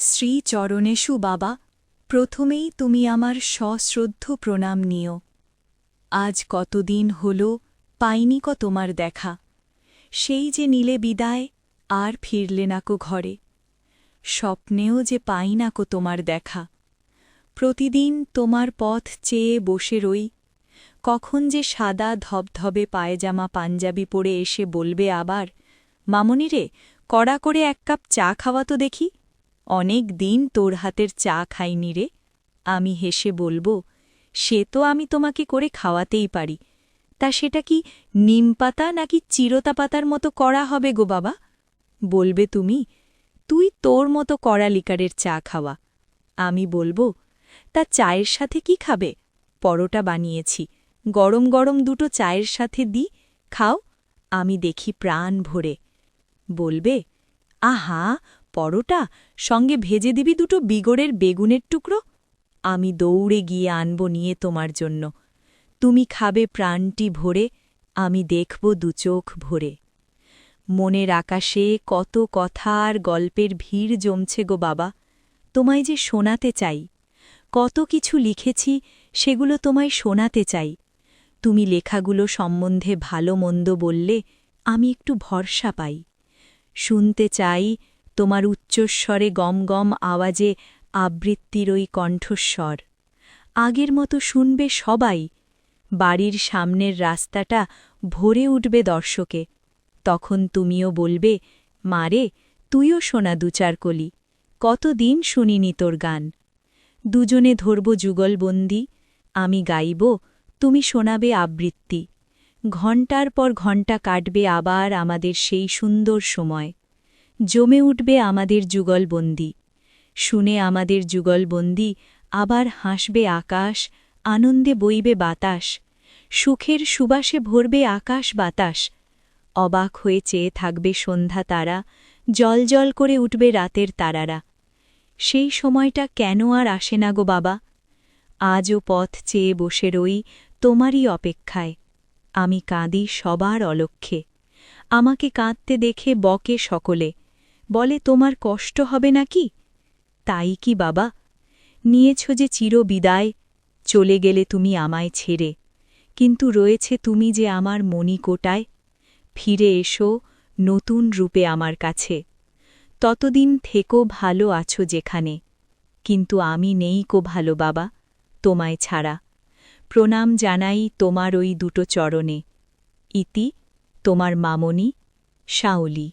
শ্রী চরণেশু বাবা, প্রথমেই তুমি আমার সশ্রদ্ধ প্রণাম নিও। আজ কতদিন হল, পাইনি ক তোমার দেখা। সেই যে নীলে বিদায়, আর ফিরলে নাকো ঘরে। স্বপ্নেও যে পাই নাকো তোমার দেখা। প্রতিদিন তোমার পথ চেয়ে বসে রই। কখন যে সাদা ধবধবে পায়জামা পাঞ্জাবি পরে এসে বলবে আবার মামনিরে কড়া করে এক কাপ চা খাওয়া তো দেখি। অনেক দিন তোর হাতের চা খাইনি রে। আমি হেসে বলব, সে তো আমি তোমাকে করে খাওয়াতেই পারি। তা সেটা কি নিমপাতা নাকি চিরতা পাতার মতো করা হবে গো বাবা? বলবে তুমি, তুই তোর মতো কড়া লিকারের চা খাওয়া। আমি বলব, তা চায়ের সাথে কি খাবে? পরোটা বানিয়েছি, গরম গরম দুটো চায়ের সাথে দি, খাও, আমি দেখি প্রাণ ভরে। বলবে, আহা পরোটা সঙ্গে ভেজে দিবি দুটো বিগড়ের বেগুনের টুকরো? আমি দৌড়ে গিয়ে আনব নিয়ে তোমার জন্য। তুমি খাবে প্রাণটি ভরে, আমি দেখব দুচোখ ভরে। মনের আকাশে কত কথা আর গল্পের ভিড় জমছে গো বাবা। তোমায় যে শোনাতে চাই, কত কিছু লিখেছি, সেগুলো তোমায় শোনাতে চাই। তুমি লেখাগুলো সম্বন্ধে ভালো মন্দ বললে, আমি একটু ভরসা পাই। শুনতে চাই তোমার উচ্চস্বরে গম গম আওয়াজে আবৃত্তির ওই কণ্ঠস্বর। আগের মতো শুনবে সবাই, বাড়ির সামনের রাস্তাটা ভরে উঠবে দর্শকে। তখন তুমিও বলবে মারে তুইও শোনা দুচার কলি, কতদিন শুনিনি তোর গান। দুজনে ধরব যুগলবন্দি, আমি গাইব, তুমি শোনাবে আবৃত্তি। ঘণ্টার পর ঘণ্টা কাটবে আবার আমাদের সেই সুন্দর সময়। জমে উঠবে আমাদের যুগলবন্দি। শুনে আমাদের যুগলবন্দি আবার হাসবে আকাশ, আনন্দে বইবে বাতাস, সুখের সুবাসে ভরবে আকাশ বাতাস। অবাক হয়ে চেয়ে থাকবে সন্ধ্যা তারা, জল জল করে উঠবে রাতের তারারা। সেই সময়টা কেন আর আসে না গো বাবা? আজও পথ চেয়ে বসে রই তোমারই অপেক্ষায়। আমি কাঁদি সবার অলক্ষ্যে আমাকে কাঁদতে দেখে বকে সকলে। বলে, তোমার কষ্ট হবে নাকি? তাই কি বাবা? নিয়েছ যে চির বিদায় চলে গেলে তুমি আমায় ছেড়ে। কিন্তু রয়েছে তুমি যে আমার মণিকোটায় ফিরে এসো নতুন রূপে আমার কাছে। ততদিন থেকো ভালো আছো যেখানে। কিন্তু আমি নেই কো ভালো বাবা, তোমায় ছাড়া। প্রণাম জানাই তোমার ওই দুটো চরণে। ইতি, তোমার মামনি শাওলি।